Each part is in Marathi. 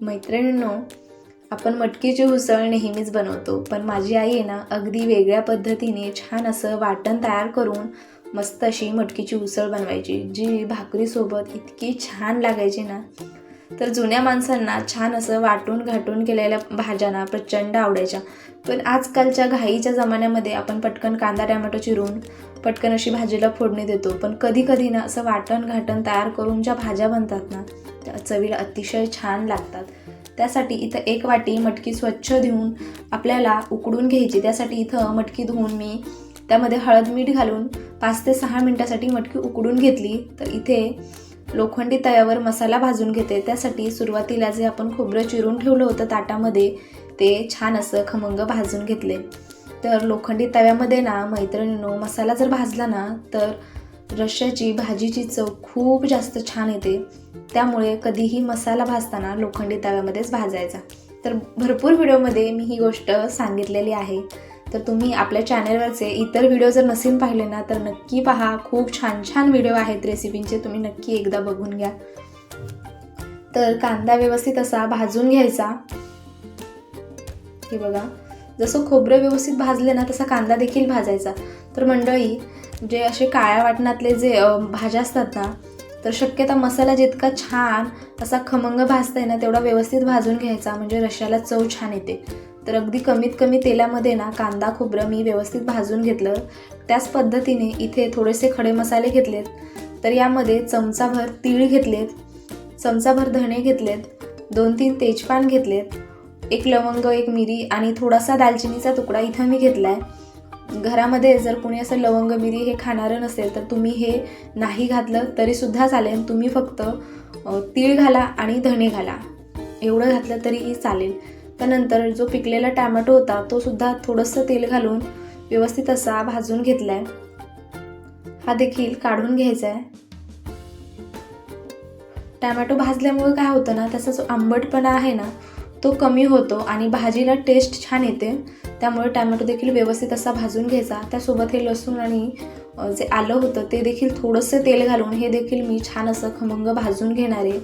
मैत्रिणींनो आपण मटकीची उसळ नेहमीच बनवतो पण माझी आई आहे ना अगदी वेगळ्या पद्धतीने छान असं वाटण तयार करून मस्त अशी मटकीची उसळ बनवायची जी भाकरीसोबत इतकी छान लागायची ना. तर जुन्या माणसांना छान असं वाटून घाटून केलेल्या भाज्यांना प्रचंड आवडायच्या. पण आजकालच्या घाईच्या जमान्यामध्ये आपण पटकन कांदा टॅमॅटो चिरून पटकन अशी भाजीला फोडणी देतो. पण कधी कधी ना असं वाटण घाटण तयार करून ज्या भाज्या बनतात ना त्या चवीला अतिशय छान लागतात. त्यासाठी इथं एक वाटी मटकी स्वच्छ धुवून आपल्याला उकडून घ्यायची. त्यासाठी इथं मटकी धुवून मी त्यामध्ये हळद मीठ घालून पाच ते सहा मिनटासाठी मटकी उकडून घेतली. तर इथे लोखंडी तव्यावर मसाला भाजून घेते. त्यासाठी सुरुवातीला जे आपण खोबरं चिरून ठेवलं होतं ताटामध्ये ते छान असं खमंग भाजून घेतले. तर लोखंडी तव्यामध्ये ना मैत्रिणीनो मसाला जर भाजला ना तर रश्याची भाजीची चव खूप जास्त छान येते. त्यामुळे कधीही मसाला भाजताना लोखंडी तव्यामध्येच भाजायचा. तर भरपूर व्हिडिओमध्ये मी ही गोष्ट सांगितलेली आहे. तर तुम्ही आपल्या चॅनलवरचे इतर व्हिडिओ जर नसेल पाहिले ना तर नक्की पहा. खूप छान छान व्हिडिओ आहेत रेसिपींचे तुम्ही नक्की एकदा बघून घ्या. तर कांदा व्यवस्थित असा भाजून घ्यायचा. हे बघा. जसं खोबरं व्यवस्थित भाजले ना तसा कांदा देखील भाजायचा. तर मंडळी जे असे काळ्या वाटणातले जे भाज्या असतात ना तर शक्यता मसाला जितका छान असा खमंग भाजता ना तेवढा व्यवस्थित भाजून घ्यायचा. म्हणजे रश्याला चव छान येते. तर अगदी कमीत कमी तेलामध्ये ना कांदा खोबरं मी व्यवस्थित भाजून घेतलं. त्याच पद्धतीने इथे थोडेसे खडे मसाले घेतलेत. तर यामध्ये चमचाभर तीळ घेतलेत चमचाभर धणे घेतलेत दोन तीन तेजपान घेतलेत एक लवंग एक मिरी आणि थोडासा दालचिनीचा तुकडा इथं मी घेतला आहे घरामध्ये जर कोणी असं लवंग मिरी हे खाणारं नसेल तर तुम्ही हे नाही घातलं तरीसुद्धा चालेल. तुम्ही फक्त तीळ घाला आणि धणे घाला. एवढं घातलं तरीही चालेल. त्यानंतर जो पिकलेला टॅमॅटो होता तो सुद्धा थोडंसं तेल घालून व्यवस्थित असा भाजून घेतला आहे हा देखील काढून घ्यायचा आहे टॅमॅटो भाजल्यामुळे काय होतं ना त्याचा जो आंबटपणा आहे ना तो कमी होतो आणि भाजीला टेस्ट छान येते. त्यामुळे टॅमॅटो देखील व्यवस्थित असा भाजून घ्यायचा. त्यासोबत हे लसूण आणि जे आलं होतं ते देखील थोडंसं तेल घालून हे देखील मी छान असं खमंग भाजून घेणार. आहे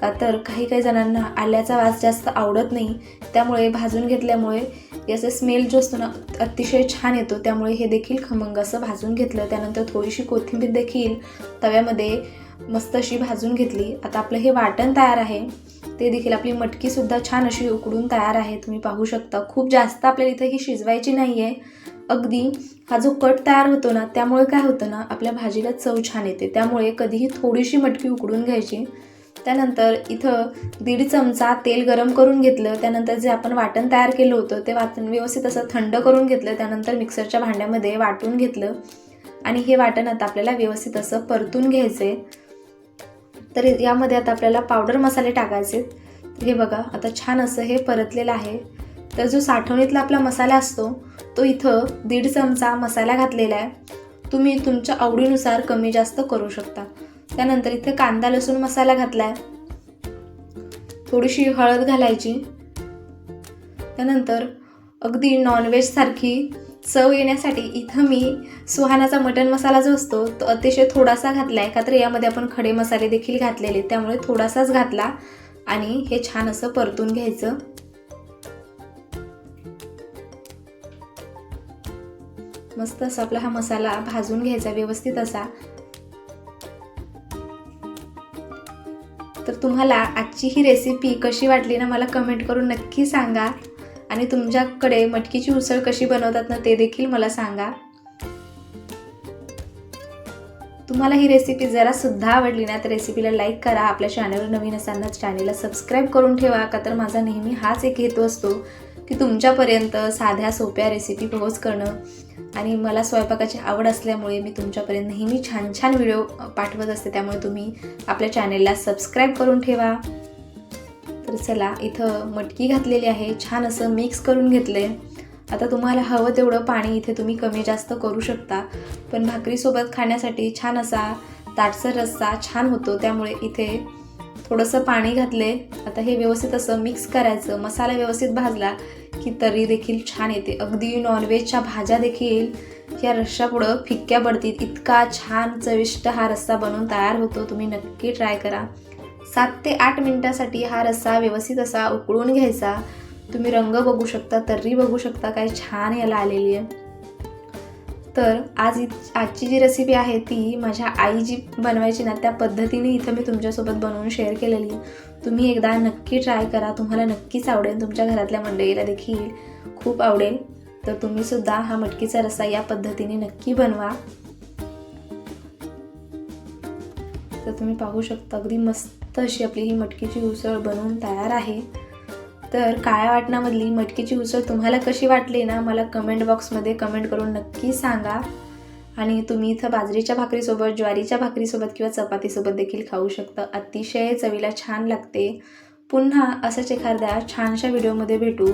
का तर काही काही जणांना आल्याचा वास जास्त आवडत नाही. त्यामुळे भाजून घेतल्यामुळे याचा स्मेल जो असतो ना अतिशय छान येतो. त्यामुळे हे देखील खमंग असं भाजून घेतलं. त्यानंतर थोडीशी कोथिंबीर देखील तव्यामध्ये मस्त अशी भाजून घेतली. आता आपलं हे वाटण तयार आहे. ते देखील आपली मटकीसुद्धा छान अशी उकडून तयार आहे. तुम्ही पाहू शकता. खूप जास्त आपल्याला इथं ही शिजवायची नाही आहे अगदी हा जो कट तयार होतो ना त्यामुळे काय होतं ना आपल्या भाजीला चव छान येते. त्यामुळे कधीही थोडीशी मटकी उकडून घ्यायची. त्यानंतर इथं दीड चमचा तेल गरम करून घेतलं. त्यानंतर जे आपण वाटण तयार केलं होतं ते वाटण व्यवस्थित असं थंड करून घेतलं. त्यानंतर मिक्सरच्या भांड्यामध्ये वाटून घेतलं. आणि हे वाटण आता आपल्याला व्यवस्थित असं परतून घ्यायचं आहे तर यामध्ये आता आपल्याला पावडर मसाले टाकायचे हे बघा आता छान असं हे परतलेलं आहे. तर जो साठवणीतला आपला मसाला असतो तो इथं दीड चमचा मसाला घातलेला आहे. तुम्ही तुमच्या आवडीनुसार कमी जास्त करू शकता. त्यानंतर इथे कांदा लसूण मसाला घातला आहे थोडीशी हळद घालायची. त्यानंतर अगदी नॉनव्हेज सारखी चव येण्यासाठी इथं मी सुहानाचा मटन मसाला जो असतो तो अतिशय थोडासा घातला आहे का तर यामध्ये आपण खडे मसाले देखील घातलेले. त्यामुळे थोडासाच घातला आणि हे छान असं परतून घ्यायचं. मस्त असा आपला हा मसाला भाजून घ्यायचा व्यवस्थित असा. तर तुम्हाला आजची ही रेसिपी कशी वाटली ना मला कमेंट करून नक्की सांगा. आणि तुमच्याकडे मटकीची उसळ कशी बनवतात ना ते देखील मला सांगा. तुम्हाला ही रेसिपी जरा सुद्धा आवडली ना तर रेसिपीला लाईक करा. आपल्या चॅनलवर नवीन असताना चॅनलला सबस्क्राईब करून ठेवा का तर माझा नेहमी हाच एक हेतू असतो. की तुमच्यापर्यंत साध्या सोप्या रेसिपी पोहोच करणं आणि मला स्वयंपाकाची आवड असल्यामुळे मी तुमच्यापर्यंत नेहमी छान छान व्हिडिओ पाठवत असते. त्यामुळे तुम्ही आपल्या चॅनेलला सबस्क्राईब करून ठेवा. तर चला इथं मटकी घातलेली आहे. छान असं मिक्स करून घेतले आता तुम्हाला हवं तेवढं पाणी इथे तुम्ही कमी जास्त करू शकता. पण भाकरीसोबत खाण्यासाठी छान असा ताटसर रस्सा छान होतो. त्यामुळे इथे थोडंसं पाणी घातले. आता हे व्यवस्थित असं मिक्स करायचं. मसाला व्यवस्थित भाजला की तरी देखील छान येते. अगदी नॉनव्हेजच्या भाज्या देखील या रश्शापुढं फिक्क्या पडतील. इतका छान चविष्ट हा रस्सा बनवून तयार होतो. तुम्ही नक्की ट्राय करा. सात ते आठ मिनटासाठी हा रस्सा व्यवस्थित असा उकळून घ्यायचा. तुम्ही रंग बघू शकता तर्री बघू शकता काय छान याला आलेली आहे. तर आज इ आजची जी रेसिपी आहे ती माझ्या आई जी बनवायची ना त्या पद्धतीने इथं मी तुमच्यासोबत बनवून शेअर केलेली तुम्ही एकदा नक्की ट्राय करा. तुम्हाला नक्कीच आवडेल. तुमच्या घरातल्या मंडळीला देखील खूप आवडेल. तर तुम्हीसुद्धा हा मटकीचा रस्सा या पद्धतीने नक्की बनवा. तर तुम्ही पाहू शकता अगदी मस्त अशी आपली ही मटकीची उसळ बनवून तयार आहे. तर काळ्या वाटणामधली मटकीची उसळ तुम्हाला कशी वाटली ना मला कमेंट बॉक्समध्ये कमेंट करून नक्की सांगा. आणि तुम्ही इथं बाजरीच्या भाकरीसोबत ज्वारीच्या भाकरीसोबत किंवा चपातीसोबत देखील खाऊ शकता. अतिशय चवीला छान लागते. पुन्हा असंच एखाद्या छानशा व्हिडिओमध्ये भेटू.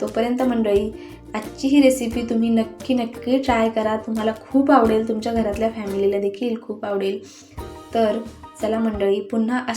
तोपर्यंत मंडळी आजची ही रेसिपी तुम्ही नक्की नक्की ट्राय करा. तुम्हाला खूप आवडेल. तुमच्या घरातल्या फॅमिलीला देखील खूप आवडेल. तर चला मंडळी पुन्हा अशा